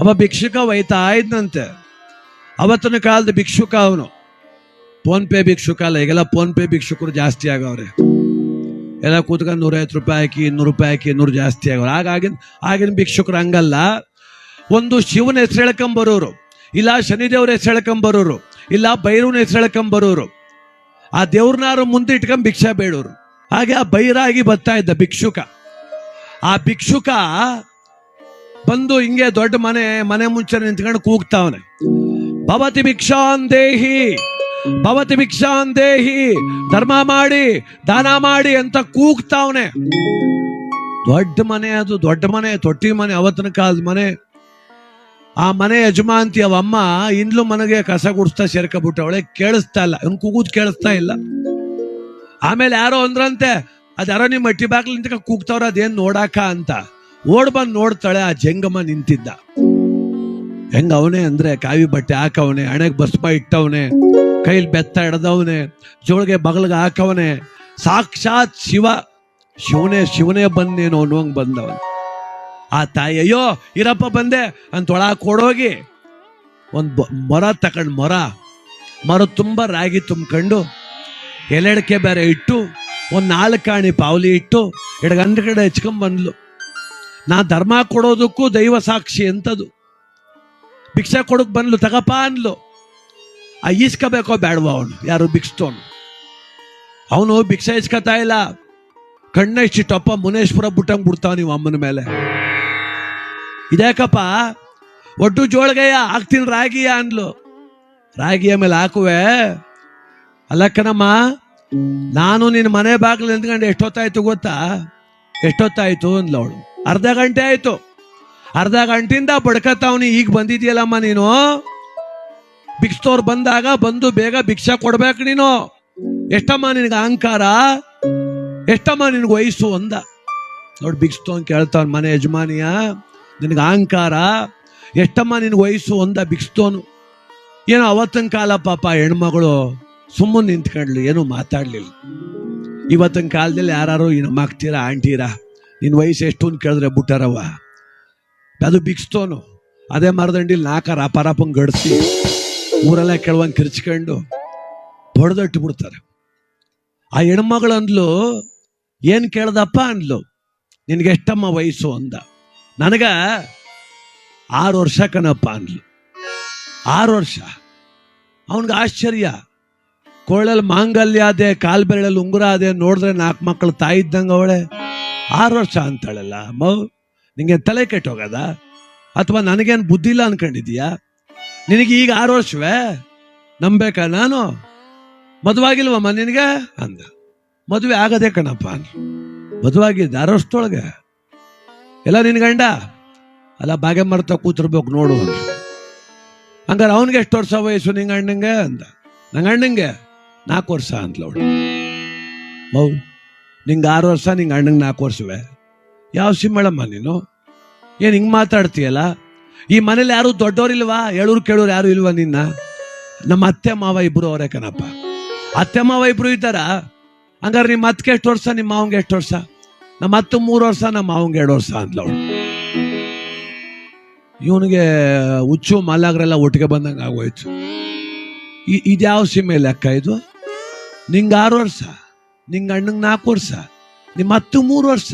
ಅವ ಭಿಕ್ಷುಕ ಒಯ್ತಾ ಇದ್ನಂತೆ. ಅವತ್ತಿನ ಕಾಲದ ಭಿಕ್ಷುಕ ಅವನು. ಫೋನ್ ಪೇ ಭಿಕ್ಷುಕ ಅಲ್ಲ, ಈಗೆಲ್ಲ ಫೋನ್ ಪೇ ಭಿಕ್ಷುಕರು ಜಾಸ್ತಿ ಆಗವ್ರೆ. ಎಲ್ಲ ಕೂತ್ಕೊಂಡು ನೂರೈವತ್ತು ರೂಪಾಯಿ ಹಾಕಿ, ಇನ್ನೂರು ರೂಪಾಯಿ ಹಾಕಿ, ಇನ್ನೂರು ಜಾಸ್ತಿ ಆಗವ್ರು. ಆಗ ಆಗಿನ ಆಗಿನ ಭಿಕ್ಷುಕರು ಹಂಗಲ್ಲ. ಒಂದು ಶಿವನ ಹೆಸರು ಹೇಳ್ಕೊಂಬರೋರು. ಇಲ್ಲ ಶನಿದೇವ್ರ ಹೆಸರು ಹೇಳ್ಕೊಂಬರೋರು. ಇಲ್ಲ ಭೈರವನ ಹೆಸರು ಹೇಳ್ಕೊಂಬರೋರು. ಆ ದೇವ್ರನಾರು ಮುಂದೆ ಇಟ್ಕೊಂಡ್ ಭಿಕ್ಷಾ ಬೇಡೋರು. ಹಾಗೆ ಆ ಬೈರಾಗಿ ಬರ್ತಾ ಇದ್ದ ಭಿಕ್ಷುಕ. ಆ ಭಿಕ್ಷುಕ ಬಂದು ಹಿಂಗೆ ದೊಡ್ಡ ಮನೆ ಮನೆ ಮುಂಚೆ ನಿಂತ್ಕೊಂಡು ಕೂಗ್ತಾವನೆ. ಭವತಿ ಭಿಕ್ಷಾನ್ ದೇಹಿ, ಭವತಿ ಭಿಕ್ಷಾನ್ ದೇಹಿ, ಧರ್ಮ ಮಾಡಿ, ದಾನ ಮಾಡಿ ಅಂತ ಕೂಗ್ತಾವನೆ. ದೊಡ್ಡ ಮನೆ ಅದು, ದೊಡ್ಡ ಮನೆ, ತೊಟ್ಟಿ ಮನೆ, ಅವತ್ತಿನ ಕಾಲದ ಮನೆ. ಆ ಮನೆ ಯಜಮಾಂತಿ ಅವಮ್ಮ ಇಂದ್ಲು ಮನೆಗೆ ಕಸ ಗುಡಿಸ್ತಾ ಸೇರ್ಕೊಬಿಟ್ಟವಳೆ ಕೇಳಿಸ್ತಾ ಇಲ್ಲ. ಇವ್ನು ಕೂಗುದ್ ಕೇಳಿಸ್ತಾ ಇಲ್ಲ. ಆಮೇಲೆ ಯಾರೋ ಅಂದ್ರಂತೆ, ಅದ್ಯಾರೋ ನಿಮ್ಮ ಮಟ್ಟಿ ಬಾಗ್ಲಿಂತ ಕೂಗ್ತಾವ್ರ, ಅದೇನ್ ನೋಡಾಕ? ಅಂತ. ಓಡ್ ಬಂದು ನೋಡ್ತಾಳೆ, ಆ ಜಂಗಮ ನಿಂತಿದ್ದ. ಹೆಂಗ ಅವನೇ ಅಂದ್ರೆ ಕಾವಿ ಬಟ್ಟೆ ಹಾಕವನೆ, ಹಣೆಗೆ ಬಸ್ಪ ಇಟ್ಟವನೆ, ಕೈಲಿ ಬೆತ್ತ ಹಿಡ್ದವನೆ ಜೋಳಿಗೆ ಬಗಲ್ಗೆ ಹಾಕವನೆ. ಸಾಕ್ಷಾತ್ ಶಿವ, ಶಿವನೇ ಶಿವನೇ ಬಂದೇನೋ ಅನ್ನೋಂಗ್ ಬಂದವನು. ಆ ತಾಯಿ, ಅಯ್ಯೋ, ಇರಪ್ಪ, ಬಂದೆ. ಅಂತ ಒಳ ಕೊಡೋಗಿ ಒಂದು ಮೊರ ತಗೊಂಡು ಮೊರ. ಮರ ತುಂಬ ರಾಗಿ ತುಂಬ್ಕೊಂಡು ಎಲೆಡಕೆ ಬೇರೆ ಇಟ್ಟು, ಒಂದು ನಾಲ್ಕಾಣಿ ಪಾವಲಿ ಇಟ್ಟು ಎಡಗಂದ್ರ ಕಡೆ ಹೆಚ್ಕೊಂಡ್ ಬಂದ್ಲು. ನಾ ಧರ್ಮ ಕೊಡೋದಕ್ಕೂ ದೈವ ಸಾಕ್ಷಿ ಅಂತದು ಭಿಕ್ಷೆ ಕೊಡಕ್ ಬಂದ್ಲು, ತಗಪ್ಪ ಅನ್ಲು ಆ ಈಸ್ಕೋಬೇಕೋ ಬೇಡವ ಅವನು, ಯಾರು ಭಿಕ್ಷತವನು ಅವನು ಭಿಕ್ಷೆ ಇಸ್ಕೊತಾ ಇಲ್ಲ. ಕಣ್ಣ ಇಷ್ಟಿಟ್ಟಪ್ಪ ಮುನೇಶ್ವರ ಬಿಟ್ಟಂಗ್ ಬಿಡ್ತಾವ ನೀವು ಅಮ್ಮನ ಮೇಲೆ. ಇದೇಕಪ್ಪ ಒಟ್ಟು ಜೋಳಗಯ್ಯ ಹಾಕ್ತೀನಿ, ರಾಗಿಯ ಅನ್ಲು ರಾಗಿಯ ಮೇಲೆ ಹಾಕುವೆ. ಅಲ್ಲಕ್ಕನಮ್ಮ ನಾನು ನಿನ್ನ ಮನೆ ಬಾಗಿಲು ನಿಂತ್ಕೊಂಡು ಎಷ್ಟೊತ್ತಾಯ್ತು ಗೊತ್ತಾ? ಎಷ್ಟೊತ್ತಾಯ್ತು ಅಂದ್ಲು ಅವಳು. ಅರ್ಧ ಗಂಟೆ ಆಯ್ತು. ಅರ್ಧ ಗಂಟೆಯಿಂದ ಬಡ್ಕತ್ತವನಿ, ಈಗ ಬಂದಿದ್ಯಲ್ಲಮ್ಮ ನೀನು? ಭಿಕ್ಷತವ್ರು ಬಂದಾಗ ಬಂದು ಬೇಗ ಭಿಕ್ಷಾ ಕೊಡ್ಬೇಕು ನೀನು. ಎಷ್ಟಮ್ಮ ನಿನಗೆ ಅಹಂಕಾರ? ಎಷ್ಟಮ್ಮ ನಿನಗೆ ವಯಸ್ಸು ಅಂದ ನೋಡಿ ಅಂತ ಕೇಳ್ತಾವ್ ಮನೆ ಯಜಮಾನಿಯ, ನಿನಗೆ ಅಹಂಕಾರ? ಎಷ್ಟಮ್ಮ ನಿನಗೆ ವಯಸ್ಸು ಅಂದ ಭಿಕ್ಷತೋನು ಏನೋ ಅವತ್ತಿನ ಕಾಲ ಪಾಪ ಹೆಣ್ಮಗಳು ಸುಮ್ಮನೆ ನಿಂತ್ಕೊಂಡ್ಲು ಏನೂ ಮಾತಾಡ್ಲಿಲ್ಲ. ಇವತ್ತಿನ ಕಾಲದಲ್ಲಿ ಯಾರು ಏನು ಆಗ್ತೀರಾ ಆಂಟಿರಾ ನಿನ್ನ ವಯಸ್ಸು ಎಷ್ಟು ಅಂತ ಕೇಳಿದ್ರೆ ಬಿಟ್ಟಾರವ್ವ? ಅದು ಬಿಕ್ಸ್ತೋನು ಅದೇ ಮರದಂಡಿಲಿ ನಾಲ್ಕರ ಪರಪಂಗ್ ಗಡಿಸಿ ಊರೆಲ್ಲ ಕೆಳವಂಗೆ ಕಿರ್ಚ್ಕೊಂಡು ಹೊಡೆದಟ್ಟು ಬಿಡ್ತಾರೆ. ಆ ಹೆಣ್ಮಗಳು ಅಂದ್ಲು, ಏನು ಕೇಳ್ದಪ್ಪ? ಅಂದ್ಲು, ನಿನಗೆ ಎಷ್ಟಮ್ಮ ವಯಸ್ಸು? ಅಂದ. ನನಗ ಆರು ವರ್ಷ ಕಣಪ್ಪ, ಅಂದ್ಲು. ಆರು ವರ್ಷ? ಅವನಿಗೆ ಆಶ್ಚರ್ಯ. ಕೊಳ್ಳಲ್ಲಿ ಮಾಂಗಲ್ಯ ಅದೇ ಕಾಲ್ ಉಂಗುರ ಅದೇ ನೋಡಿದ್ರೆ ನಾಲ್ಕು ಮಕ್ಕಳು ತಾಯಿ ಇದ್ದಂಗೆ ಅವಳೆ. ಆರು ವರ್ಷ ಅಂತಾಳಲ್ಲ. ಮೌ, ನಿಂಗೆ ತಲೆ ಕೆಟ್ಟೋಗದ ಅಥವಾ ನನಗೇನು ಬುದ್ಧಿ ಇಲ್ಲ ಅನ್ಕೊಂಡಿದೀಯಾ ನಿನಗೆ ಈಗ ಆರು ವರ್ಷವೇ? ನಂಬೇಕಾ ನಾನು? ಮದುವಾಗಿಲ್ವಮ್ಮ ನಿನಗೆ? ಅಂದ. ಮದುವೆ ಆಗದೆ ಕಣಪ್ಪ ಮದುವಾಗಿದ್ದ ಆರು ವರ್ಷದೊಳಗೆ ಎಲ್ಲ ನಿನ್ ಗಂಡ? ಅಲ್ಲ ಬಾಗೆ ಮರ್ತ ಕೂತಿರ್ಬೇಕು ನೋಡು ಹಂಗಾರೆ ಅವನಿಗೆ ಎಷ್ಟು ವರ್ಷ ವಯಸ್ಸು ನಿಂಗೆ ಅಣ್ಣಂಗೆ? ಅಂದ. ನಂಗೆ ನಾಲ್ಕು ವರ್ಷ ಅಂದ್ಲು ಅವಳು. ಮೌ ನಿಂಗೆ ಆರು ವರ್ಷ, ನಿಂಗೆ ಅಣ್ಣಂಗೆ ನಾಲ್ಕು ವರ್ಷವೇ? ಯಾವ ಸಿಂಹಳಮ್ಮ ನೀನು? ಏನು ಹಿಂಗೆ ಮಾತಾಡ್ತೀಯಲ್ಲ? ಈ ಮನೇಲಿ ಯಾರು ದೊಡ್ಡವರಿಲ್ವಾ ಹೇಳೋರು ಕೇಳೋರು ಯಾರು ಇಲ್ವಾ ನಿನ್ನ? ನಮ್ಮ ಅತ್ತೆ, ಮಾವ ಇಬ್ರು ಅವರೇ ಕಣಪ್ಪ. ಅತ್ತೆ, ಮಾವ ಇಬ್ರು ಇದ್ದಾರ? ಹಂಗಾರೆ ನಿಮ್ಮ ಅತ್ತಿಗೆ ಎಷ್ಟು ವರ್ಷ ನಿಮ್ಮ ಮಾವಂಗೆ ಎಷ್ಟು ವರ್ಷ? ನಮ್ಮ ಅತ್ತು ಮೂರು ವರ್ಷ, ನಮ್ಮ ಮಾವಂಗೆ ಎರಡು ವರ್ಷ ಅಂತ ಅವಳು. ಇವನಿಗೆ ಹುಚ್ಚು, ಮಲ್ಲಾಗ್ರೆಲ್ಲ ಒಟ್ಟಿಗೆ ಬಂದಂಗೆ ಆಗೋಯ್ತು. ಇದ್ಯಾವ ಸೀಮೆ ಲೆಕ್ಕ ಇದು? ನಿಂಗೆ ಆರು ವರ್ಷ? ನಿಂಗೆ ಅಣ್ಣಂಗೆ ನಾಲ್ಕು ವರ್ಷ ನಿಮ್ಮ ಹತ್ತು ಮೂರು ವರ್ಷ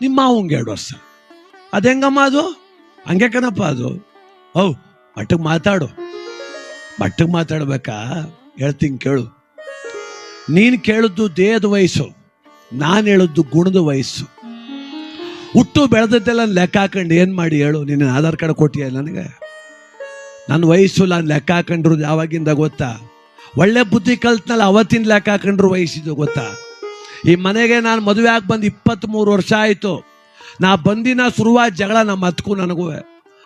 ನಿಮ್ಮ ಮಾವಂಗೆ ಎರಡು ವರ್ಷ. ಅದು ಹೆಂಗಮ್ಮ ಅದು? ಹಂಗೆ ಕಣಪ್ಪ ಅದು. ಹೌ ಮಟ್ಟಕ್ಕೆ ಮಾತಾಡು. ಮಟ್ಟಕ್ಕೆ ಮಾತಾಡ್ಬೇಕಾ? ಹೇಳ್ತೀನಿ ಕೇಳು. ನೀನು ಕೇಳಿದ್ದು ದೇಹದ ವಯಸ್ಸು, ನಾನು ಹೇಳಿದ್ದು ಗುಣದ ವಯಸ್ಸು. ಹುಟ್ಟು ಬೆಳೆದದ್ದೆಲ್ಲ ಲೆಕ್ಕ ಹಾಕೊಂಡು ಏನು ಮಾಡಿ ಹೇಳು? ನಿನ್ನ ಆಧಾರ್ ಕಾರ್ಡ್ ಕೊಟ್ಟಿಯ ನನಗೆ? ನನ್ನ ವಯಸ್ಸು ನಾನು ಲೆಕ್ಕ ಹಾಕೊಂಡಿರೋದು ಯಾವಾಗಿಂದ ಗೊತ್ತಾ? ಒಳ್ಳೆ ಬುದ್ಧಿ ಕಲ್ತ್ನಲ್ಲ ಅವತ್ತಿನ ಲೆಕ್ಕ ಹಾಕೊಂಡ್ರು ವಯಸ್ಸಿದ್ದು ಗೊತ್ತಾ? ಈ ಮನೆಗೆ ನಾನು ಮದುವೆ ಆಗಿ ಬಂದು ಇಪ್ಪತ್ತ್ಮೂರು ವರ್ಷ ಆಯಿತು. ನಾ ಬಂದಿನ ಶುರುವಾದ ಜಗಳ ನಮ್ಮ ಅತ್ಕು ನನಗೂ.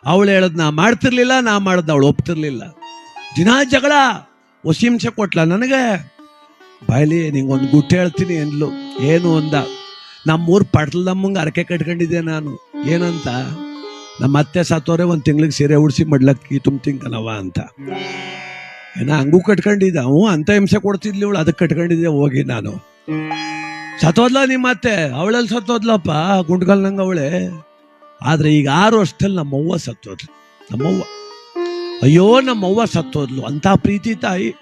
ಅವಳು ಹೇಳದ್ ನಾ ಮಾಡ್ತಿರ್ಲಿಲ್ಲ, ನಾ ಮಾಡ್ದ ಅವಳು ಒಪ್ತಿರ್ಲಿಲ್ಲ. ದಿನ ಜಗಳ ವಸಿಂಸೆ ಕೊಟ್ಲ ನನಗೆ. ಬಾಯ್ಲಿ ಒಂದು ಗುಟ್ಟು ಹೇಳ್ತೀನಿ ಎಂದ್ಲು ಏನು ಅಂದ? ನಮ್ಮೂರು ಪಟ್ಲದಮ್ಮಂಗೆ ಅರಕೆ ಕಟ್ಕೊಂಡಿದ್ದೆ ನಾನು. ಏನಂತ? ನಮ್ಮ ಅತ್ತೆ ಸತ್ತೋರೆ ಒಂದು ತಿಂಗ್ಳಿಗೆ ಸೀರೆ ಉಡಿಸಿ ಮಡ್ಲಕ್ಕಿ ತುಂಬ ತಿಂಕನವ ಅಂತ. ಏನ ಹಂಗೂ ಕಟ್ಕೊಂಡಿದ್ದ? ಹ್ಞೂ, ಅಂತ ಹಿಂಸೆ ಕೊಡ್ತಿದ್ಲಿ ಇವಳು. ಅದಕ್ಕೆ ಕಟ್ಕೊಂಡಿದ್ದೆ ಹೋಗಿ ನಾನು. ಸತ್ತೋದ್ಲ ನಿಮ್ಮ ಅತ್ತೆ ಅವಳಲ್ಲಿ ಸತ್ತೋದ್ಲಪ್ಪ? ಗುಂಡ್ಗಲ್ ನಂಗೆ ಅವಳೆ. ಆದ್ರೆ ಈಗ ಆರು ವರ್ಷದಲ್ಲಿ ನಮ್ಮವ್ವ ಸತ್ತೋದ್ಲು. ನಮ್ಮವ್ವ. ಅಯ್ಯೋ, ನಮ್ಮವ್ವ ಸತ್ತೋದ್ಲು. ಅಂತ ಪ್ರೀತಿ ತಾಯಿ.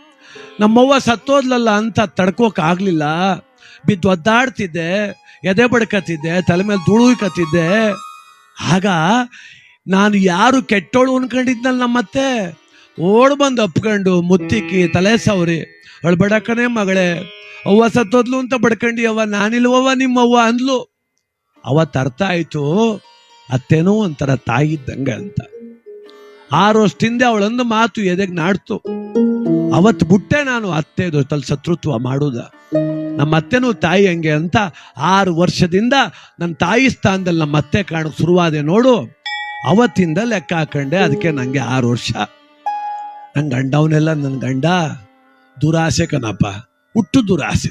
ನಮ್ಮವ್ವ ಸತ್ತೋದ್ಲಲ್ಲ ಅಂತ ತಡ್ಕೋಕ್ ಆಗ್ಲಿಲ್ಲ. ಬಿದ್ದು ಒದ್ದಾಡ್ತಿದ್ದೆ, ಎದೆ ಬಡ್ಕತ್ತಿದ್ದೆ ತಲೆ ಮೇಲೆ ಧೂಳುಕತ್ತಿದ್ದೆ ಆಗ ನಾನು ಯಾರು ಕೆಟ್ಟೋಳು ಅನ್ಕೊಂಡಿದ್ನಲ್ಲ ನಮ್ಮತ್ತೆ? ಓಡ್ ಬಂದು ಅಪ್ಕೊಂಡು ಮುತ್ತಿಕ್ಕಿ ತಲೆ ಸವರಿ. ಅವಳು ಬಡಕನೇ ಮಗಳೇ ಅವ್ವ ಸತ್ತೋದ್ಲು ಅಂತ ಬಡ್ಕಂಡಿ, ಅವ್ವ ನಾನಿಲ್ವವ್ವ ನಿಮ್ಮವ್ವ ಅಂದ್ಲು. ಅವತ್ತು ಅರ್ಥ ಆಯ್ತು ಅತ್ತೇನೋ ಒಂಥರ ತಾಯಿ ಇದ್ದಂಗೆ ಅಂತ. ಆರು ವರ್ಷದಿಂದ ಅವಳೊಂದು ಮಾತು ಎದೆಗೆ ನಾಡ್ತು. ಅವತ್ತು ಬಿಟ್ಟೆ ನಾನು ಅತ್ತೆ ದೊಡ್ಡ ಶತ್ರುತ್ವ ಮಾಡುದ. ನಮ್ಮ ಅತ್ತೆನೂ ತಾಯಿ ಹಂಗೆ ಅಂತ ಆರು ವರ್ಷದಿಂದ ನನ್ನ ತಾಯಿ ಸ್ಥಾನದಲ್ಲಿ ನಮ್ಮ ಅತ್ತೆ ಕಾಣಕ್ ಶುರುವಾದೆ ನೋಡು. ಅವತ್ತಿಂದ ಲೆಕ್ಕ ಹಾಕೊಂಡೆ ಅದಕ್ಕೆ ನಂಗೆ ಆರು ವರ್ಷ. ನನ್ನ ಗಂಡವನೆಲ್ಲ ನನ್ನ ಗಂಡ. ದುರಾಸೆ ಕಣಪ್ಪ. ಹುಟ್ಟು ದುರಾಸೆ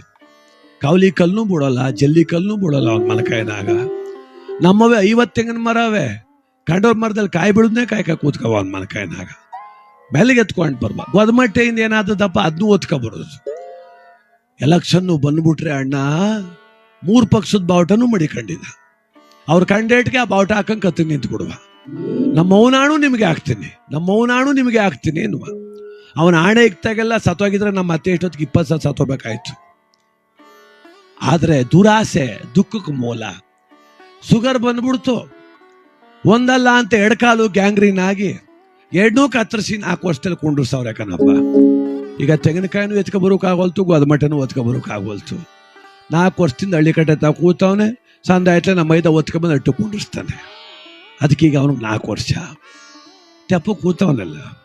ಕಾವಲಿ ಕಲ್ಲು ಬಿಡೋಲ್ಲ ಜಲ್ಲಿ ಕಲ್ಲು ಬಿಡೋಲ್ಲ ಅವ್ನ ಮಲಕಾಯಿನಾಗ ನಮ್ಮವೇ ಐವತ್ತು ತೆಂಗಿನ ಮರವೇ. ಕಂಡೋರ್ ಮರದಲ್ಲಿ ಕಾಯಿ ಬಿಡೋದನ್ನೇ ಕಾಯ್ಕ ಕೂತ್ಕವ ಅವ್ನ ಮಲಕಾಯಿನಾಗ ಬೆಲೆಗೆ ಎತ್ಕೊಂಡು ಬರ್ಬ ಗೊದಮಟ್ಟೆಯಿಂದ ಏನಾದದಪ್ಪ ಅದನ್ನೂ ಓದ್ಕೊಬರೋದು ಎಲೆಕ್ಷನ್ನು ಬಂದ್ಬಿಟ್ರೆ ಅಣ್ಣ, ಮೂರು ಪಕ್ಷದ ಬಾವುಟನೂ ಮಡಿಕೊಂಡಿದ್ದ. ಅವ್ರ ಕಂಡೇಟ್ಗೆ ಆ ಬಾವುಟ ಹಾಕಂಗ್ ಕತ್ತಿ ನಿಂತು ಕೊಡುವ ನಮ್ಮ ಮೌನಾಣು ನಿಮಗೆ ಹಾಕ್ತೀನಿ. ನಮ್ಮ ಮೌನಾಣು ನಿಮಗೆ ಹಾಕ್ತೀನಿ ಎನ್ನುವ. ಅವನ ಆಣೆ ಇಕ್ತಾಗೆಲ್ಲ ಸತ್ತೋಗಿದ್ರೆ ನಮ್ಮ ಅತ್ತೆ ಎಷ್ಟೊತ್ತಿಗೆ ಇಪ್ಪತ್ತು ಸಲ ಸತ್ತೋಗ್ಬೇಕಾಯ್ತು. ಆದ್ರೆ ದುರಾಸೆ, ದುಃಖಕ್ಕೆ ಮೂಲ. ಸುಗರ್ ಬಂದ್ಬಿಡ್ತು. ಒಂದಲ್ಲ ಅಂತ ಎಡ್ಕಾಲು ಗ್ಯಾಂಗ್ರೀನ್ ಆಗಿ ಎರಡನೂ ಕತ್ತರಿಸಿ ನಾಲ್ಕು ವರ್ಷದಲ್ಲಿ ಕುಂಡ್ರಸವ್ರೆ ಕಣಪ್ಪ. ಈಗ ತೆಂಗಿನಕಾಯಿನೂ ಎತ್ಕೊ ಬರೋಕ್ಕಾಗೋಲ್ತು ಗೋದಮಟನೂ ಒತ್ಕೊ ಬರೋಕ್ಕಾಗೋಲ್ತು. ನಾಲ್ಕು ವರ್ಷದಿಂದ ಹಳ್ಳಿ ಕಟ್ಟೆ ತಾ ಕೂತವನೆ ಸಂದ ಆಯ್ತಲೆ ನಮ್ಮ ಮೈದ ಒತ್ಕೊಂಬಂದು ಅಟ್ಟು ಕುಂಡ್ರಿಸ್ತಾನೆ. ಅದಕ್ಕೀಗ ಅವನಿಗೆ ನಾಲ್ಕು ವರ್ಷ. ತೆಪ್ಪು ಕೂತವನಲ್ಲ.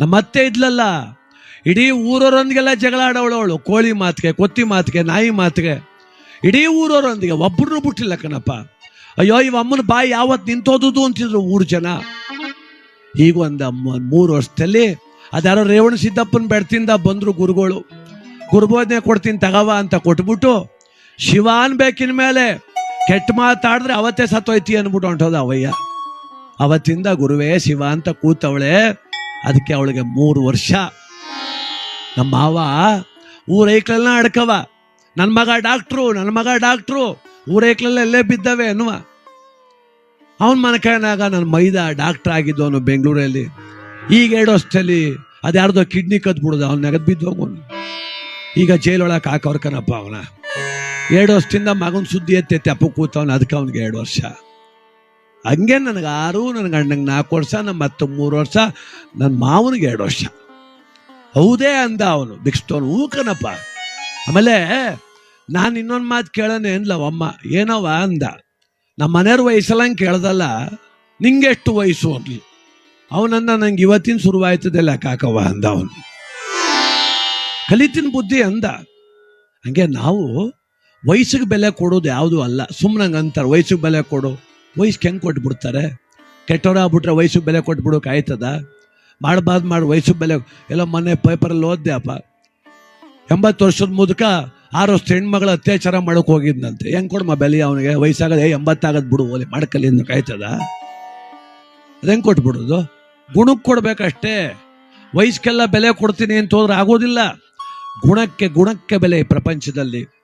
ನಮ್ಮ ಅತ್ತೆ ಇದ್ಲಲ್ಲ? ಇಡೀ ಊರವರೊಂದಿಗೆಲ್ಲ ಜಗಳ ಆಡವಳವಳು, ಕೋಳಿ ಮಾತಿಗೆ, ಕೊತ್ತಿ ಮಾತಿಗೆ, ನಾಯಿ ಮಾತಿಗೆ. ಇಡೀ ಊರವರೊಂದಿಗೆ ಒಬ್ಬರನ್ನು ಬಿಟ್ಟಿಲ್ಲ ಕಣಪ್ಪ. ಅಯ್ಯೋ, ಇವ ಅಮ್ಮನ ಬಾಯಿ ಯಾವತ್ತು ನಿಂತೋದುದು ಅಂತಿದ್ರು ಊರು ಜನ. ಈಗ ಒಂದು ಮೂರು ವರ್ಷದಲ್ಲಿ ಅದಾರೋ ರೇವಣ ಸಿದ್ದಪ್ಪನ ಬೆಡ್ತಿಂದ ಬಂದರು ಗುರುಗಳು. ಗುರುಬೋಧನೆ ಕೊಡ್ತೀನಿ, ತಗವ ಅಂತ ಕೊಟ್ಬಿಟ್ಟು ಶಿವ ಅನ್ಬೇಕಿನ ಮೇಲೆ ಕೆಟ್ಟ ಮಾತಾಡಿದ್ರೆ ಅವತ್ತೇ ಸತ್ತೋಯ್ತಿ ಅನ್ಬಿಟ್ಟು ಹೊಂಟೋದ ಅವಯ್ಯ. ಅವತ್ತಿಂದ ಗುರುವೇ ಶಿವ ಅಂತ ಕೂತವಳೆ. ಅದಕ್ಕೆ ಅವಳಿಗೆ ಮೂರು ವರ್ಷ. ನಮ್ಮ ಮಾವ ಊರೈಕ್ಲೆಲ್ಲ ಅಡ್ಕವ. ನನ್ನ ಮಗ ಡಾಕ್ಟ್ರು ನನ್ನ ಮಗ ಡಾಕ್ಟ್ರು ಊರೈಕ್ಲೆಲ್ಲ ಎಲ್ಲೇ ಬಿದ್ದವೆ ಅನ್ನುವ. ಅವನ ಮನಕಾಯನಾಗ ನನ್ನ ಮೈದ ಡಾಕ್ಟರ್ ಅವನು ಬೆಂಗಳೂರಲ್ಲಿ. ಈಗ ಎರಡು ವರ್ಷದಲ್ಲಿ ಅದ್ಯಾರ್ದೋ ಕಿಡ್ನಿ ಕದ್ಬಿಡುದು ಅವ್ನ ನೆಗದ್ ಬಿದ್ದು ಹೋಗೋನು ಈಗ ಜೈಲೊಳಗೆ ಹಾಕವ್ರ ಕಣಪ್ಪ ಅವನ. ಎರಡು ವರ್ಷದಿಂದ ಮಗನ ಸುದ್ದಿ ಎತ್ತೈತೆ ಅಪ್ಪ ಕೂತವನು, ಅದಕ್ಕೆ ಅವನಿಗೆ ಎರಡು ವರ್ಷ ಹಂಗೆ ನನಗೆ ಆರು ನನ್ನ ಗಂಡಂಗೆ ನಾಲ್ಕು ವರ್ಷ ನಮ್ಮ ಮತ್ತೆ ಮೂರು ವರ್ಷ ನನ್ನ ಮಾವನಿಗೆ ಎರಡು ವರ್ಷ. ಹೌದೇ ಅಂದ ಅವನು. ಬಿಕ್ಸ್ಟೋನು ಹೂ ಆಮೇಲೆ ನಾನು ಇನ್ನೊಂದು ಮಾತು ಕೇಳೋಣ ಅಮ್ಮ? ಏನವ ಅಂದ. ನಮ್ಮ ಮನೆಯವ್ರ ವಯಸ್ಸಲ್ಲಂಗೆ ಕೇಳ್ದಲ್ಲ, ನಿಂಗೆಷ್ಟು ವಯಸ್ಸು ಅನ್ಲಿ ಅವನನ್ನ ನಂಗೆ ಇವತ್ತಿನ ಶುರುವಾಯ್ತದಲ್ಲ ಕಾಕವ್ವ, ಅಂದ ಅವನು. ಕಲಿತಿನ ಬುದ್ಧಿ ಅಂದ. ಹಂಗೆ ನಾವು ವಯಸ್ಸಿಗೆ ಬೆಲೆ ಕೊಡೋದು ಯಾವುದು ಅಲ್ಲ. ಸುಮ್ಮನಂಗೆ ಅಂತಾರೆ, ವಯಸ್ಸಿಗೆ ಬೆಲೆ ಕೊಡು. ವಯಸ್ಸಿಗೆ ಹೆಂಗೆ ಕೊಟ್ಬಿಡ್ತಾರೆ? ಕೆಟ್ಟವರಾಗ್ಬಿಟ್ರೆ ವಯಸ್ಸು ಬೆಲೆ ಕೊಟ್ಬಿಡೋಕೆ ಆಯ್ತದ ಮಾಡಬಾರ್ದು ಮಾಡಿ, ವಯಸ್ಸು ಬೆಲೆ ಎಲ್ಲ ಮೊನ್ನೆ ಪೇಪರಲ್ಲಿ ಓದ್ದೆ ಅಪ್ಪ. ಎಂಬತ್ತು ವರ್ಷದ ಮುದುಕ ಆರು ವರ್ಷ ಹೆಣ್ಮಗಳ ಅತ್ಯಾಚಾರ ಮಾಡೋಕೆ ಹೋಗಿದ್ನಂತೆ. ಹೆಂಗೆ ಕೊಡಮ್ಮ ಬೆಲೆ ಅವನಿಗೆ? ವಯಸ್ಸಾಗದೆ ಎಂಬತ್ತಾಗದ್ ಬಿಡು, ಓಲಿ ಮಾಡ್ಕಲಿ ಅಂದ್ರೆ ಆಯ್ತದ ಅದು ಹೆಂಗೆ ಕೊಟ್ಬಿಡೋದು? ಗುಣಕ್ಕೆ ಕೊಡಬೇಕಷ್ಟೇ. ವಯಸ್ಸಿಗೆಲ್ಲ ಬೆಲೆ ಕೊಡ್ತೀನಿ ಅಂತ ಹೋದ್ರೆ ಆಗೋದಿಲ್ಲ. ಗುಣಕ್ಕೆ ಗುಣಕ್ಕೆ ಬೆಲೆ ಪ್ರಪಂಚದಲ್ಲಿ.